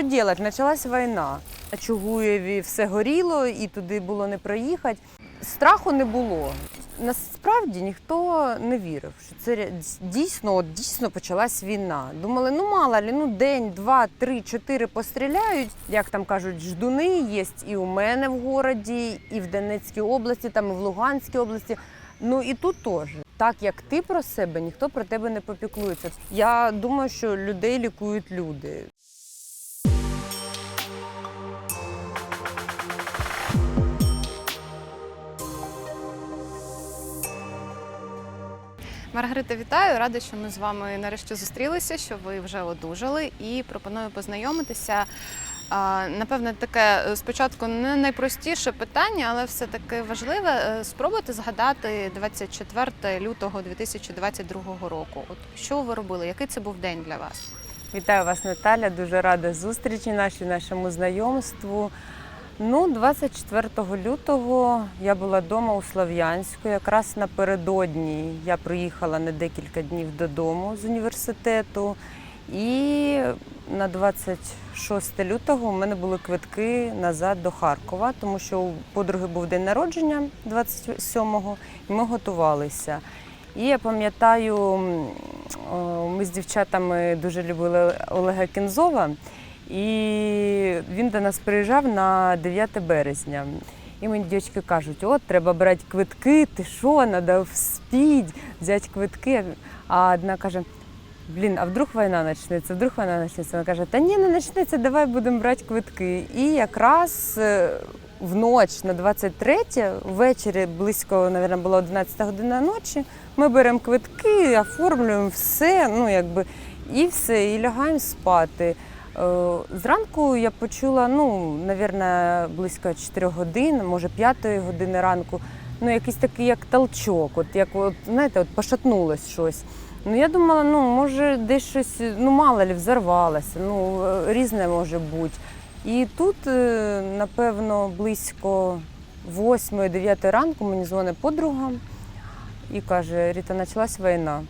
що робити? Почалась війна. На Чугуєві все горіло і туди було не проїхати. Страху не було. Насправді ніхто не вірив, що це дійсно, от дійсно почалась війна. Думали, ну мало ли, ну день, два, три, чотири постріляють. Як там кажуть, ждуни є і у мене в городі, і в Донецькій області, там і в Луганській області. Ну і тут теж. Так як ти про себе, ніхто про тебе не попіклується. Я думаю, що людей лікують люди. Маргарита, вітаю! Рада, що ми з вами нарешті зустрілися, що ви вже одужали, і пропоную познайомитися. Напевне, таке е, спочатку не найпростіше питання, але все таки важливе. Е, Спробуйте згадати 24 лютого 2022 року. От що ви робили? Який це був день для вас? Вітаю вас, Наталя. Дуже рада зустрічі нашій, нашому знайомству. Ну, 24 лютого я була вдома у Слов'янську. Якраз напередодні я приїхала на декілька днів додому з університету. І на 26 лютого у мене були квитки назад до Харкова, тому що у подруги був день народження 27-го, і ми готувалися. І я пам'ятаю, ми з дівчатами дуже любили Олега Кінзова, і він до нас приїжджав на 9 березня. І мені дівчатки кажуть, от треба брати квитки, ти що, треба вспіть, взяти квитки. А одна каже, блін, а вдруг війна почнеться, вдруг війна почнеться. Вона каже, та ні, не почнеться, давай будемо брати квитки. І якраз е, в ніч на 23 ввечері, близько, мабуть, була 11 година ночі, ми беремо квитки, оформлюємо все, ну якби, і все, і лягаємо спати. Е, Зранку я почула, ну, мабуть, близько 4 годин, може 5 години ранку, ну, якийсь такий як толчок, от як от, знаєте, от пошатнулось щось. Ну, я думала, ну, може, десь щось, ну, мало ли, взорвалося, ну, е, різне може бути. І тут, е, напевно, близько 8-9 ранку мені дзвонить подруга і каже: Ріта, почалась війна.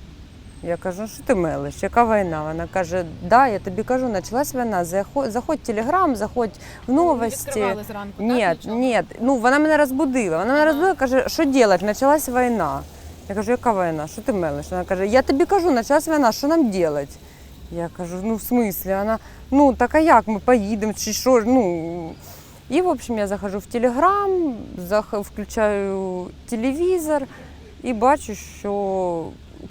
Я кажу, «Ну, що ти мелиш? Яка війна? Вона каже, да, я тобі кажу, почалась війна. Заходь, заходь в телеграм, заходь в новості. зранку? Ні, ні. Ну вона мене розбудила. Вона мене розбудила, каже, що робити? Почалась війна. Я кажу, яка війна? Що ти мелиш? Вона каже, я тобі кажу, почалась війна, що нам робити? Я кажу, ну в смислі? Вона, ну так а як ми поїдемо чи що? Ну. І, в общем, я захожу в Телеграм, зах- включаю телевізор і бачу, що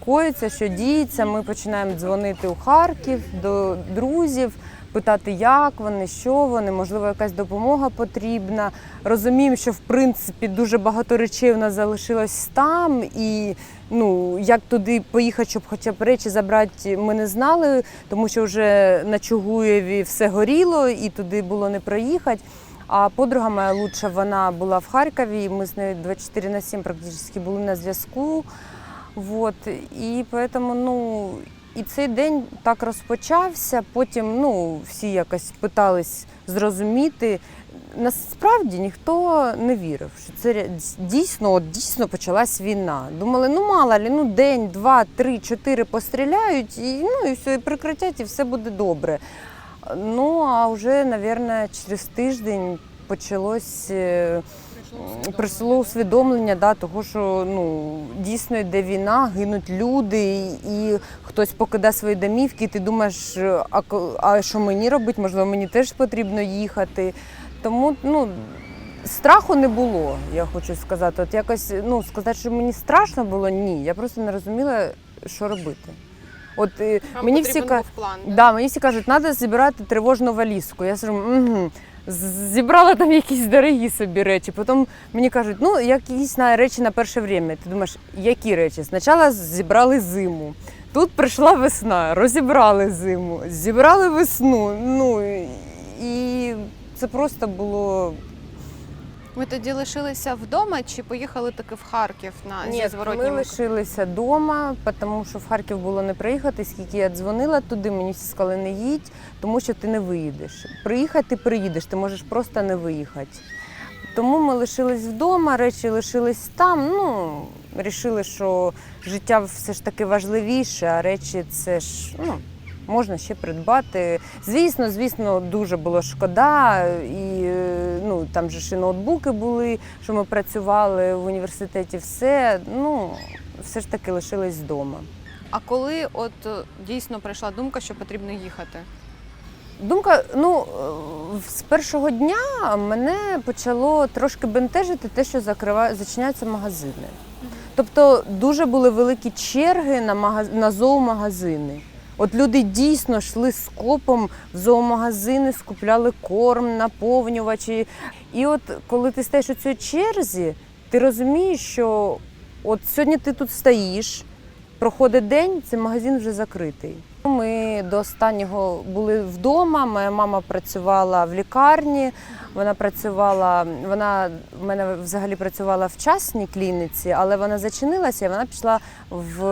коїться, що діється. Ми починаємо дзвонити у Харків до друзів, питати, як вони, що вони, можливо, якась допомога потрібна. Розуміємо, що в принципі дуже багато речей у нас залишилось там, і ну як туди поїхати, щоб хоча б речі забрати, ми не знали, тому що вже на Чугуєві все горіло, і туди було не проїхати. А подруга моя лучша, вона була в Харкові, і ми з нею 24 на 7 практично були на зв'язку. Вот. І поэтому, ну, і цей день так розпочався. Потім ну, всі якось питались зрозуміти. Насправді ніхто не вірив, що це дійсно, от дійсно почалась війна. Думали, ну мало ли, ну день, два, три, чотири постріляють, і ну і все, і прекратять, і все буде добре. Ну а вже, мабуть, через тиждень почалось. Прийшло усвідомлення да, того, що ну, дійсно йде війна, гинуть люди, і, хтось покидає свої домівки, і ти думаєш, а, а що мені робити? Можливо, мені теж потрібно їхати. Тому ну, страху не було, я хочу сказати. От якось ну, сказати, що мені страшно було, ні. Я просто не розуміла, що робити. От е, мені всі план. Да, мені всі кажуть, треба зібрати тривожну валізку. Я кажу, угу. Зібрала там якісь дорогі собі речі. Потім мені кажуть, ну якісь на речі на перше время. Ти думаєш, які речі? Спочатку зібрали зиму. Тут прийшла весна, розібрали зиму, зібрали весну. Ну і це просто було Ви тоді лишилися вдома чи поїхали таки в Харків на зі Ні, ми лишилися вдома, тому що в Харків було не приїхати. Скільки я дзвонила туди, мені всі сказали, не їдь, тому що ти не виїдеш. Приїхати ти приїдеш, ти можеш просто не виїхати. Тому ми лишились вдома, речі лишились там. Ну, вирішили, що життя все ж таки важливіше, а речі це ж ну, можна ще придбати. Звісно, звісно, дуже було шкода, і ну там же ж і ноутбуки були, що ми працювали в університеті. Все ну все ж таки лишились вдома. А коли от дійсно прийшла думка, що потрібно їхати? Думка, ну е, з першого дня мене почало трошки бентежити те, що закривають, зачиняються магазини. Тобто дуже були великі черги на магаз... на зоомагазини. От люди дійсно йшли скопом в зоомагазини, скупляли корм, наповнювачі. І от коли ти стоїш у цій черзі, ти розумієш, що от сьогодні ти тут стоїш, проходить день, цей магазин вже закритий. Ми до останнього були вдома. Моя мама працювала в лікарні. Вона працювала, вона в мене взагалі працювала в частній клініці, але вона зачинилася і вона пішла в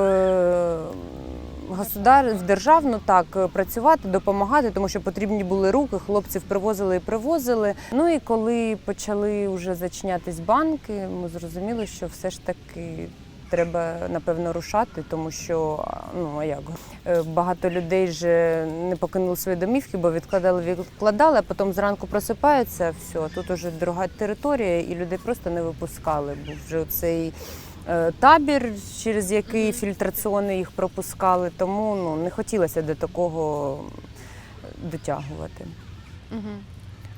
государ... в державну так працювати, допомагати, тому що потрібні були руки, хлопців привозили і привозили. Ну і коли почали вже зачинятись банки, ми зрозуміли, що все ж таки треба напевно рушати, тому що ну як Е, багато людей ж не покинули свої домівки, бо відкладали, відкладали, а потім зранку просипаються, все, тут уже друга територія, і людей просто не випускали. Був вже цей е, табір, через який фільтраційний їх пропускали, тому ну не хотілося до такого дотягувати. Угу.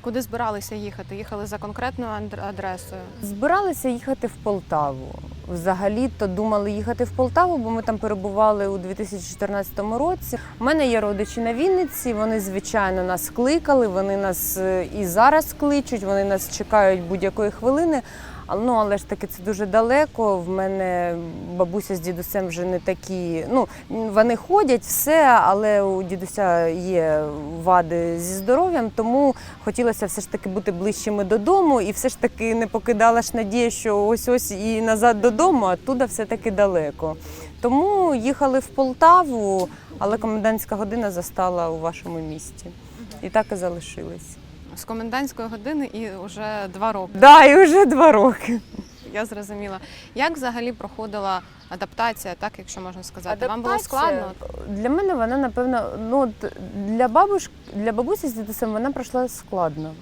Куди збиралися їхати? Їхали за конкретною адресою. Збиралися їхати в Полтаву. Взагалі-то думали їхати в Полтаву, бо ми там перебували у 2014 році. У мене є родичі на Вінниці. Вони звичайно нас кликали. Вони нас е, і зараз кличуть. Вони нас чекають будь-якої хвилини. Ну, але ж таки це дуже далеко. В мене бабуся з дідусем вже не такі. Ну вони ходять, все, але у дідуся є вади зі здоров'ям, тому хотілося все ж таки бути ближчими додому, і все ж таки не покидала ж надія, що ось ось і назад додому, а туди все таки далеко. Тому їхали в Полтаву, але комендантська година застала у вашому місті. І так і залишились. З комендантської години і вже два роки. Да, і вже два роки. Я зрозуміла. Як взагалі проходила адаптація, так якщо можна сказати? Вам було складно? Для мене вона, напевно, ну для бабуш, для бабусі з дідусем вона пройшла складно.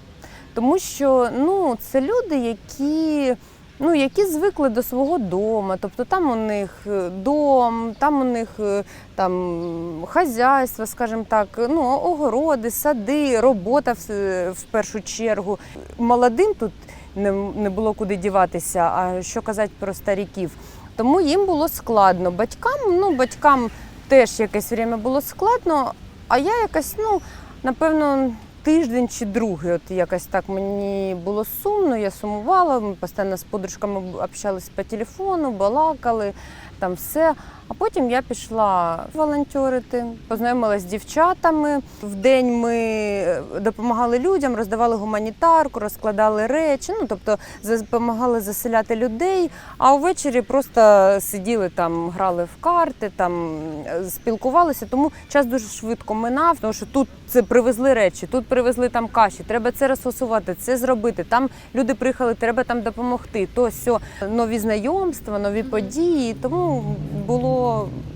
Тому що ну, це люди, які, ну, які звикли до свого дому. Тобто там у них е, дом, там у них е, там хазяйство, скажімо так, ну, огороди, сади, робота в, першу чергу. Молодим тут не, не було куди діватися, а що казати про старіків. Тому їм було складно. Батькам, ну, батькам теж якесь время було складно, а я якось, ну, напевно, тиждень чи другий. От якось так мені було сумно, я сумувала. Ми постійно з подружками общались по телефону, балакали, там все. А потім я пішла волонтерити, познайомилася з дівчатами. В день ми е, допомагали людям, роздавали гуманітарку, розкладали речі. Ну тобто допомагали заселяти людей. А увечері просто сиділи там, грали в карти, там е, спілкувалися. Тому час дуже швидко минав, тому що тут це привезли речі, тут привезли там каші. Треба це розфасувати, це зробити. Там люди приїхали, треба там допомогти. То сьо нові знайомства, нові події. Тому було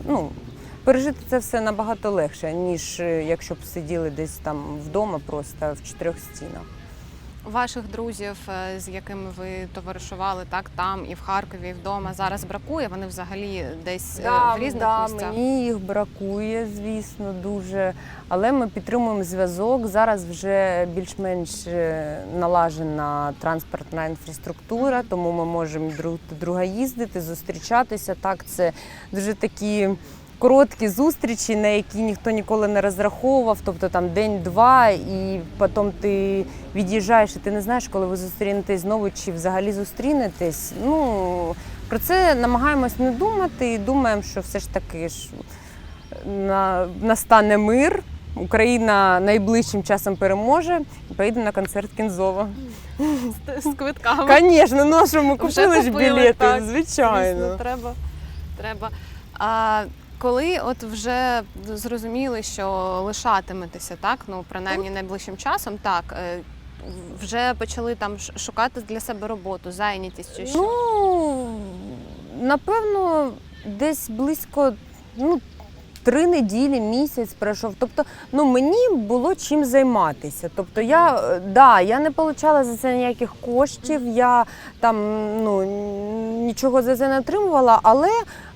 ну. Пережити це все набагато легше, ніж е, якщо б сиділи десь там вдома, просто в чотирьох стінах. Ваших друзів, е, з якими ви товаришували так там і в Харкові, і вдома зараз бракує. Вони взагалі десь е, в різних да, місцях. Мені їх бракує, звісно, дуже. Але ми підтримуємо зв'язок. Зараз вже більш-менш е, налажена транспортна інфраструктура, тому ми можемо друг до друга їздити, зустрічатися. Так, це дуже такі. Короткі зустрічі, на які ніхто ніколи не розраховував, тобто там день-два, і потім ти від'їжджаєш, і ти не знаєш, коли ви зустрінетесь знову, чи взагалі зустрінетесь. Ну про це намагаємось не думати і думаємо, що все ж таки ж на, настане мир. Україна найближчим часом переможе і поїде на концерт Кінзова. з, з квитками. Звісно, ну що ми купили ж білети, звичайно. Звісно, треба. треба. А коли от вже зрозуміли, що лишатиметеся, так ну принаймні найближчим часом, так е, вже почали там шукати для себе роботу, зайнятість чи що? Ну, напевно, десь близько ну, три неділі, місяць пройшов. Тобто, ну мені було чим займатися. Тобто, я е, да, я не отримала за це ніяких коштів, я там ну нічого за це не отримувала, але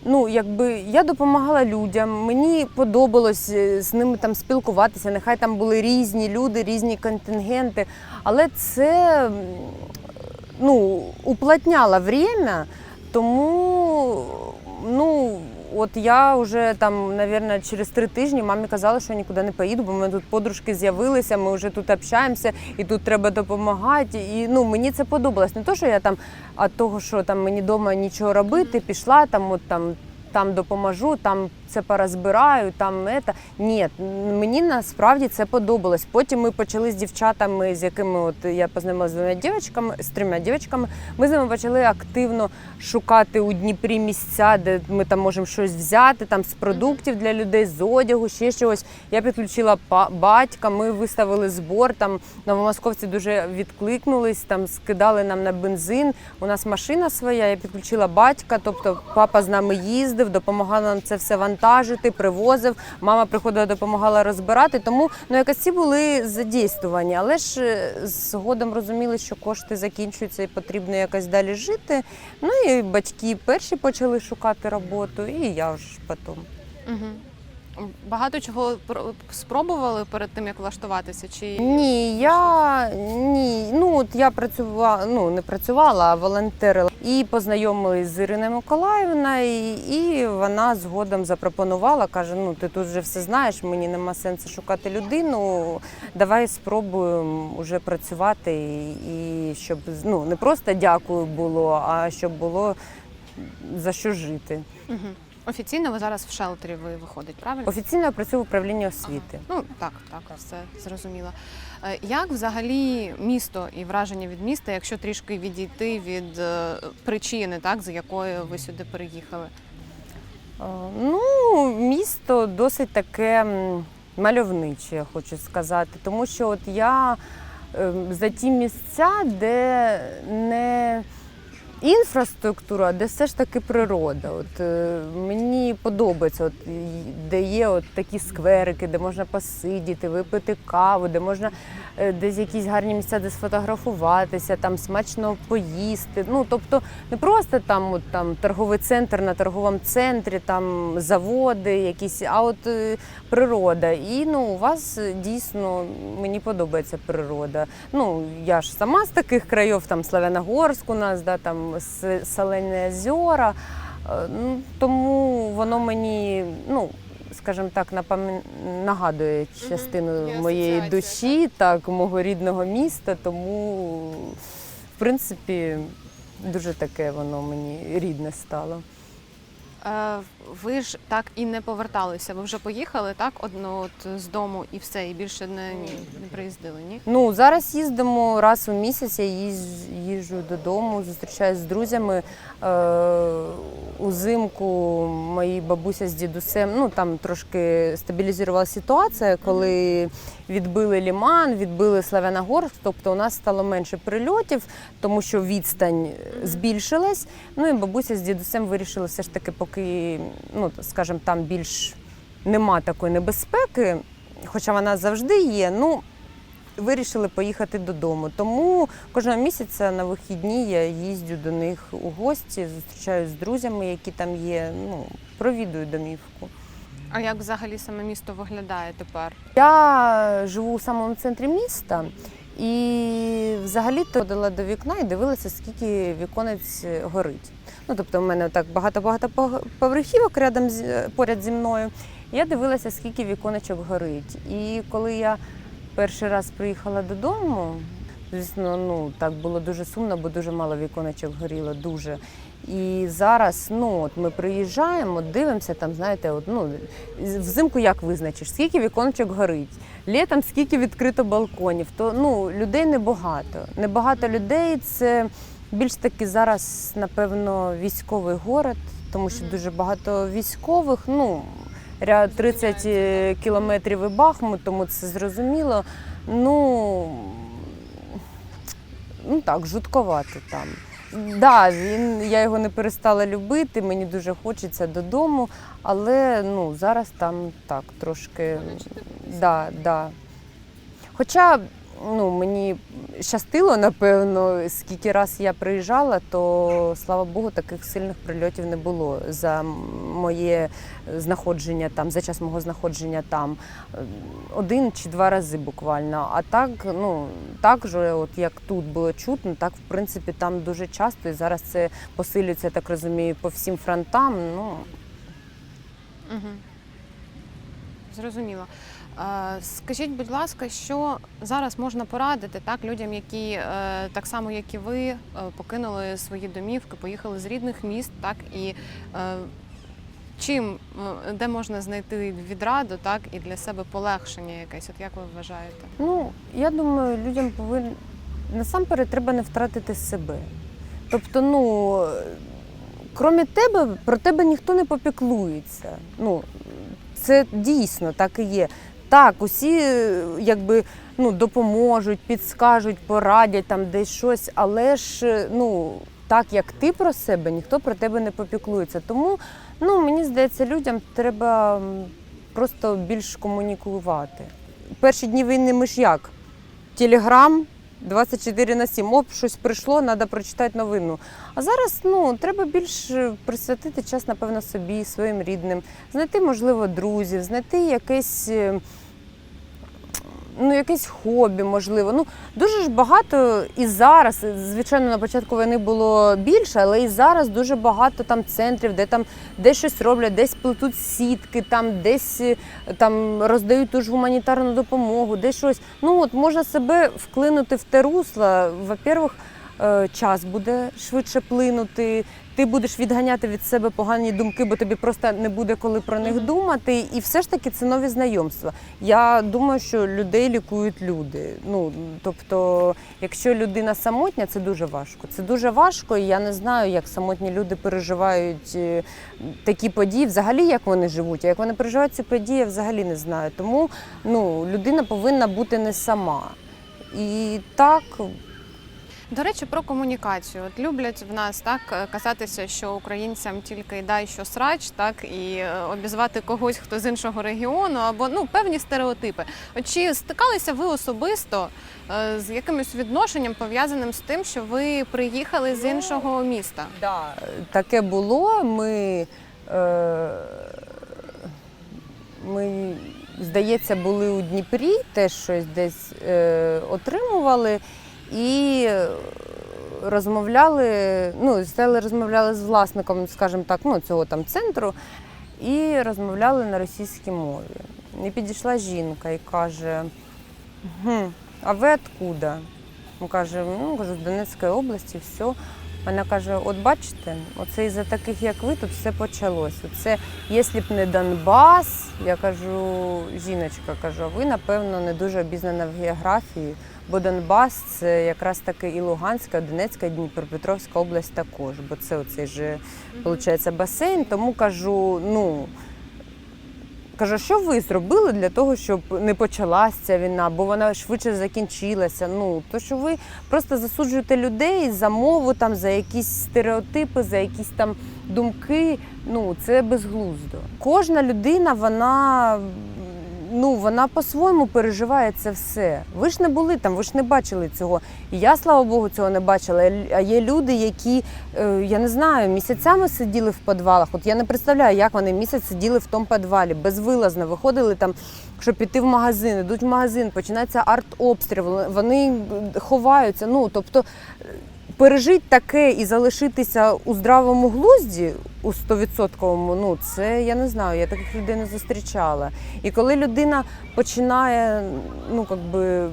ну якби я допомагала людям. Мені подобалось е, з ними там спілкуватися. Нехай там були різні люди, різні контингенти, але це ну, уплотняло время, тому ну. От я вже там, мабуть, через три тижні мамі казала, що я нікуди не поїду, бо ми тут подружки з'явилися, ми вже тут общаємося, і тут треба допомагати. І ну мені це подобалось. Не то, що я там, а того, що там мені вдома нічого робити, пішла там, от там. Там допоможу, там це порозбираю, там це. Ні, мені насправді це подобалось. Потім ми почали з дівчатами, з якими от я познайомилася з двома дівчатками, з трьома дівчатками. Ми з ними почали активно шукати у Дніпрі місця, де ми там можемо щось взяти, там з продуктів для людей, з одягу, ще чогось. Я підключила батька, ми виставили збор. Там новомосковці дуже відкликнулись, там скидали нам на бензин. У нас машина своя, я підключила батька, тобто папа з нами їздив, допомагав нам це все вантажити, привозив. Мама приходила, допомагала розбирати. Тому ну якось ці були задійствувані, Але ж е, згодом розуміли, що кошти закінчуються і потрібно якось далі жити. Ну і батьки перші почали шукати роботу, і я ж потім. Угу. Багато чого спробували перед тим, як влаштуватися? Чи Ні, я ні. Ну от я працювала, ну не працювала, а волонтерила. І познайомились з Іриною Миколаївною, і, і вона згодом запропонувала, каже: ну ти тут вже все знаєш, мені нема сенсу шукати людину. Давай спробуємо вже працювати, і, і щоб ну не просто дякую було, а щоб було за що жити. угу. Офіційно ви зараз в шелтері ви виходить, правильно? Офіційно я працюю в управлінні освіти. Ну так, так, все зрозуміло. Е, Як взагалі місто і враження від міста, якщо трішки відійти від е, причини, так за якою ви сюди переїхали? Е, Ну, місто досить таке мальовниче, я хочу сказати. Тому що от я е, за ті місця, де не інфраструктура, де все ж таки природа. От е, мені подобається, от, де є от такі скверики, де можна посидіти, випити каву, де можна е, десь якісь гарні місця, де сфотографуватися, там смачно поїсти. Ну тобто не просто там, от, там торговий центр на торговому центрі, там заводи, якісь, а от е, природа. І ну, у вас дійсно мені подобається природа. Ну, я ж сама з таких країв, там Славяногорськ у нас, да, там С- солене озера. Е, Ну, тому воно мені, ну, скажімо так, напам... нагадує частину є моєї асоціація, душі, так, мого рідного міста. Тому, в принципі, дуже таке воно мені рідне стало. Ви ж так і не поверталися. Ви вже поїхали так одно от з дому і все, і більше не, не приїздили, ні? Ну, зараз їздимо раз у місяць, я їж- їжджу додому, зустрічаюся з друзями. Е, узимку мої бабуся з дідусем, ну там трошки стабілізувала ситуація, коли відбили Ліман, відбили Славяногорськ, тобто у нас стало менше прильотів, тому що відстань збільшилась. Ну і бабуся з дідусем вирішили все ж таки, поки, ну скажімо, там більш нема такої небезпеки, хоча вона завжди є. Ну, вирішили поїхати додому. Тому кожного місяця на вихідні я їздю до них у гості, зустрічаюся з друзями, які там є. Ну, провідую домівку. А як взагалі саме місто виглядає тепер? Я живу у самому центрі міста. І взагалі ходила до вікна і дивилася, скільки віконець горить. Ну, тобто, в мене так багато-багато поверхівок рядом з, поряд зі мною. Я дивилася, скільки віконечок горить. І коли я перший раз приїхала додому, звісно, ну так було дуже сумно, бо дуже мало віконечок горіло, дуже. І зараз, ну от ми приїжджаємо, дивимося там, знаєте, от ну взимку як визначиш, скільки віконечок горить, літом скільки відкрито балконів. То ну людей небагато. Небагато людей це більш таки зараз, напевно, військовий город, тому що дуже багато військових. Ну ряд 30 кілометрів і Бахмут, тому це зрозуміло. Ну, ну так, жутковато там. Да, він, я його не перестала любити, мені дуже хочеться додому, але ну, зараз там так трошки. Да, да. Хоча ну, мені щастило, напевно, скільки раз я приїжджала, то слава Богу, таких сильних прильотів не було за моє знаходження там, за час мого знаходження там. Один чи два рази буквально. А так, ну так же, от як тут було чутно, так в принципі там дуже часто і зараз це посилюється, так розумію, по всім фронтам. Ну Угу. Зрозуміло. Скажіть, будь ласка, що зараз можна порадити так людям, які е, так само, як і ви, е, покинули свої домівки, поїхали з рідних міст, так і е, чим де можна знайти відраду, так і для себе полегшення якесь? От як ви вважаєте? Ну, я думаю, людям повинен насамперед треба не втратити себе. Тобто, ну, крім тебе, про тебе ніхто не попіклується. Ну, це дійсно так і є. Так, усі е, якби ну, допоможуть, підскажуть, порадять там десь щось, але ж е, ну, так як ти про себе, ніхто про тебе не попіклується. Тому ну, мені здається, людям треба просто більш комунікувати. Перші дні війни ми ж як? Телеграм 24 на 7. Оп, щось прийшло, треба прочитати новину. А зараз ну, треба більш е, присвятити час, напевно, собі, своїм рідним, знайти, можливо, друзів, знайти якесь. Ну, якесь хобі, можливо. Ну, дуже ж багато і зараз, звичайно, на початку війни було більше, але і зараз дуже багато там центрів, де там десь щось роблять, десь плетуть сітки, там десь е, там роздають ту ж гуманітарну допомогу, десь щось. Ну от можна себе вклинути в те русло. Во-первых, е, час буде швидше плинути. Ти будеш відганяти від себе погані думки, бо тобі просто не буде коли про них думати. І все ж таки це нові знайомства. Я думаю, що людей лікують люди. Ну тобто, якщо людина самотня, це дуже важко. Це дуже важко, і я не знаю, як самотні люди переживають е, такі події. Взагалі, як вони живуть. А як вони переживають ці події, я взагалі не знаю. Тому ну, людина повинна бути не сама. І так, До речі, про комунікацію. От люблять в нас так е, казатися, що українцям тільки дай що срач, так і е, обізвати когось, хто з іншого регіону, або ну певні стереотипи. От чи стикалися ви особисто е, з якимось відношенням пов'язаним з тим, що ви приїхали з Ну, іншого міста? Да, таке було. Ми, е, ми, здається, були у Дніпрі, теж щось десь е, отримували і е, розмовляли, ну, стали розмовляли з власником, скажімо так, ну, цього там центру, і розмовляли на російській мові. І підійшла жінка і каже: «Гм, а ви откуда? Він каже, ну кажу, з Донецької області, все. Вона каже: от бачите, оце із-за таких, як ви, тут все почалось. Це, якщо б не Донбас, я кажу, жіночка, кажу, ви, напевно, не дуже обізнана в географії, бо Донбас це якраз таки і Луганська, і Донецька, і Дніпропетровська область також, бо це оцей же, виходить, басейн. Тому кажу, ну. Кажу, що ви зробили для того, щоб не почалася ця війна, бо вона швидше закінчилася. Ну то що ви просто засуджуєте людей за мову, там за якісь стереотипи, за якісь там думки. Ну це безглуздо. Кожна людина, вона ну вона по-своєму переживає це все. Ви ж не були там, ви ж не бачили цього. І я, слава Богу, цього не бачила. А є люди, які е, я не знаю, місяцями сиділи в підвалах. От я не представляю, як вони місяць сиділи в тому підвалі, безвилазно виходили там, щоб піти в магазин, йдуть в магазин, починається артобстріл, вони ховаються. Ну тобто пережити таке і залишитися у здравому глузді у 100%, ну це я не знаю, я таких людей не зустрічала. І коли людина починає ну, как би,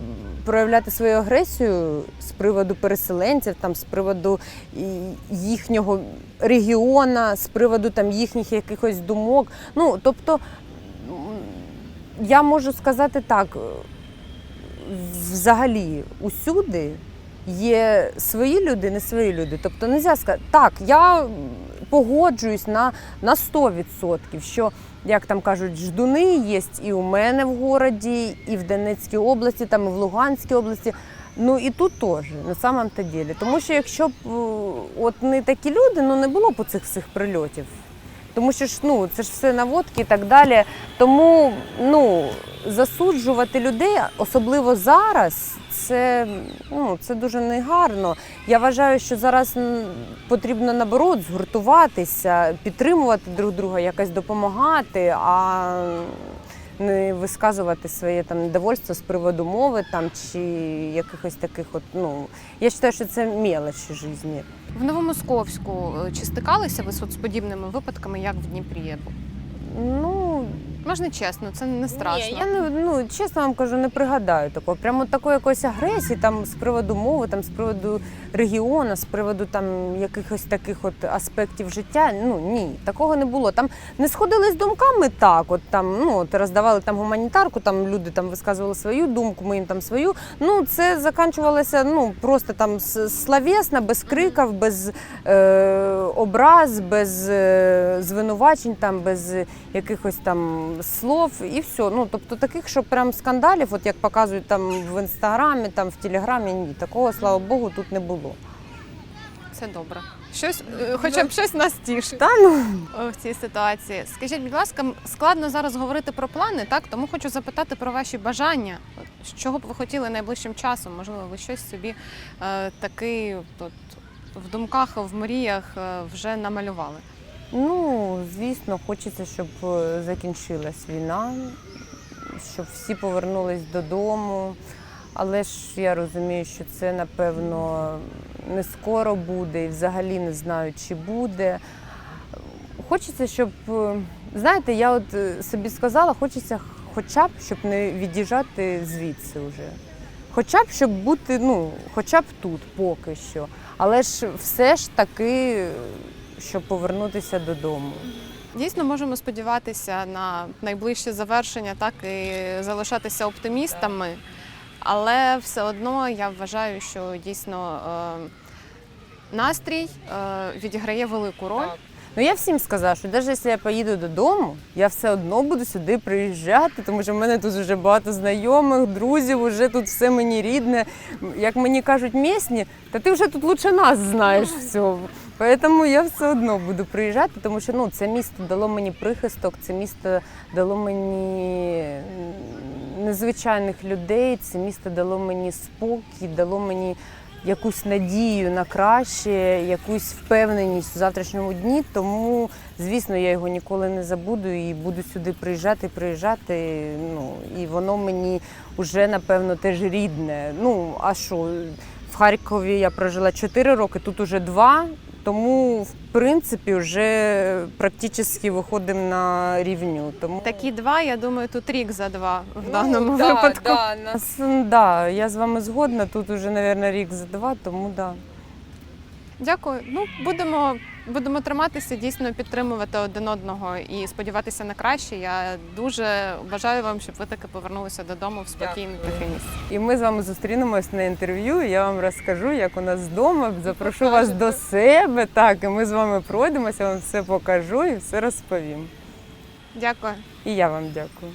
проявляти свою агресію з приводу переселенців, там, з приводу їхнього регіона, з приводу там, їхніх якихось думок. Ну, тобто, я можу сказати так, взагалі усюди є свої люди, не свої люди. Тобто не можна сказати, так, я погоджуюсь на, на 100%, що, як там кажуть, ждуни є і у мене в городі, і в Донецькій області, там і в Луганській області. Ну і тут теж, на самом то ділі. Тому що якщо б е, от не такі люди, ну не було б цих всіх прильотів. Тому що ж ну це ж все наводки і так далі. Тому ну засуджувати людей, особливо зараз, це, ну, це дуже негарно. Я вважаю, що зараз потрібно наоборот згуртуватися, підтримувати друг друга, якось допомагати, а не висказувати своє там недовольство з приводу мови там чи якихось таких от. Ну я вважаю, що це мелочі житті. В Новомосковську е, чи стикалися ви з з подібними випадками, як в Дніпрі? Ну Можна чесно, це не страшно. Ні, я не ну чесно вам кажу, не пригадаю такого. Прямо такої якоїсь агресії, там з приводу мови, там з приводу регіону, з приводу там якихось таких от аспектів життя. Ну ні, такого не було. Там не сходили з думками так. От там ну от роздавали там гуманітарку, там люди там висказували свою думку, ми їм там свою. Ну це заканчувалося ну просто там словесно, без криків, без е, образ, без е, звинувачень, там без якихось там слов і все. Ну тобто таких, що прям скандалів, от як показують там в інстаграмі, там в телеграмі, ні, такого слава Богу, тут не було. Це добре. Щось, е, хоча б щось нас тішить Та ну е, в цій ситуації. Скажіть, будь ласка, м, складно зараз говорити про плани, так? Тому хочу запитати про ваші бажання. От, Чого б ви хотіли найближчим часом? Можливо, ви щось собі е, такий от, в думках, в мріях е, вже намалювали. Ну, звісно, хочеться, щоб е, закінчилась війна, щоб всі повернулись додому. Але ж я розумію, що це напевно не скоро буде і взагалі не знаю, чи буде. Хочеться, щоб, е, знаєте, я от е, собі сказала, хочеться хоча б, щоб не від'їжджати звідси вже. Хоча б щоб бути, ну, хоча б тут поки що. Але ж все ж таки, щоб повернутися додому. Дійсно, можемо сподіватися на найближче завершення, так і залишатися оптимістами. Але все одно я вважаю, що дійсно е, настрій е, відіграє велику роль. Ну я всім сказала, що навіть якщо я поїду додому, я все одно буду сюди приїжджати, тому що в мене тут вже багато знайомих, друзів, вже тут все мені рідне. Як мені кажуть місні, та ти вже тут лучше нас знаєш всього. Тому я все одно буду приїжджати, тому що ну, це місто дало мені прихисток, це місто дало мені незвичайних людей, це місто дало мені спокій, дало мені якусь надію на краще, якусь впевненість у завтрашньому дні. Тому, звісно, я його ніколи не забуду і буду сюди приїжджати, приїжджати. Ну і воно мені вже напевно теж рідне. Ну а що? В Харкові я прожила 4 роки, тут уже 2. Тому, в принципі, вже практично виходимо на рівню. Тому Такі два, я думаю, тут рік за два в даному Ну, да, випадку. Да, нас, да, я з вами згодна. Тут уже, мабуть, рік за два, тому да. Дякую. Ну будемо, будемо триматися, дійсно підтримувати один одного і сподіватися на краще. Я дуже бажаю вам, щоб ви таки повернулися додому в спокійне тихе місце. І ми з вами зустрінемось на інтерв'ю. і Я вам розкажу, як у нас вдома. Запрошу вас до себе. Так, і ми з вами пройдемося, вам все покажу і все розповім. Дякую. І я вам дякую.